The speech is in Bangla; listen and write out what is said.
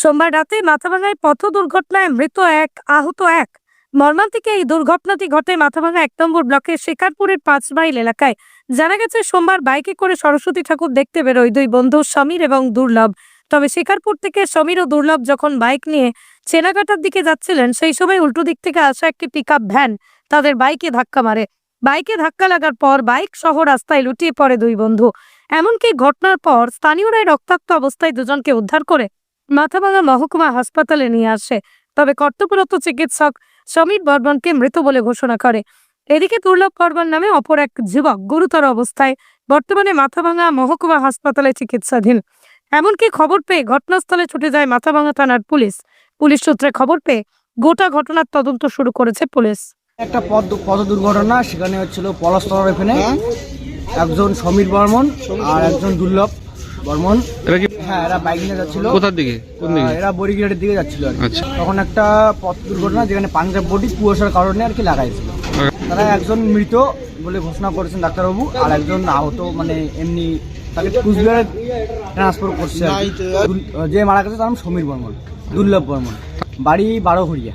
সোমবার রাতে মাথাভাঙায় পথ দুর্ঘটনায় মৃত এক, আহত এক। মর্মান্তিক এই দুর্ঘটনাটি ঘটে মাথাভাঙা এক নম্বর ব্লকের শেখারপুরের পাঁচ মাইল এলাকায়। জানা গেছে, সোমবার বাইকে করে সরস্বতী ঠাকুর দেখতে বেরোয় দুই বন্ধু, সমীর এবং দুর্লভ। তবে শেখারপুর থেকে সমীর ও দুর্লভ যখন বাইক নিয়ে চেনাকাটার দিকে যাচ্ছিলেন, সেই সময় উল্টো দিক থেকে আসা একটি পিকআপ ভ্যান তাদের বাইকে ধাক্কা মারে। বাইকে ধাক্কা লাগার পর বাইক সহ রাস্তায় লুটিয়ে পড়ে দুই বন্ধু। এমনকি ঘটনার পর স্থানীয়রাই রক্তাক্ত অবস্থায় দুজনকে উদ্ধার করে মাথাভাঙা মহকুমা হাসপাতালে নিয়ে আসে। তবে কর্তব্যরত চিকিৎসক সমীর বর্মনকে মৃত বলে ঘোষণা করে। এদিকে দুর্লভ বর্মন নামে অপর এক যুবক গুরুতর অবস্থায় বর্তমানে মাথাভাঙা মহকুমা হাসপাতালে চিকিৎসাধীন। এমনকি খবর পেয়ে ঘটনাস্থলে ছুটে যায় মাথাভাঙা থানার পুলিশ। পুলিশ সূত্রে খবর পেয়ে গোটা ঘটনার তদন্ত শুরু করেছে পুলিশ। একটা পথ পথ দুর্ঘটনা, সেখানে হচ্ছিল পলাস্তর এখানে। একজন সমীর বর্মন আর একজন দুর্লভ। বর্মন। এরা কি হ্যাঁ এরা বাইক নিয়ে যাচ্ছিল। কোথার দিকে? কোন দিকে? এরা বরিগেটের দিকে যাচ্ছিল আর কি। আচ্ছা। তখন একটা পথ দুর্ঘটনা যেখানে পাঞ্জাব বডি কুয়াশার কারণে আর কি লাগাইছিল। তারা একজন মৃত বলে ঘোষণা করেছেন ডাক্তারবাবু আর একজন আহত মানে এমনি তাকে কুচবিহারে ট্রান্সফার করছে আর কি। যে মারা গেছে তার নাম সমীর বর্মন দুর্লভ বর্মন। বাড়ি বারো হরিয়া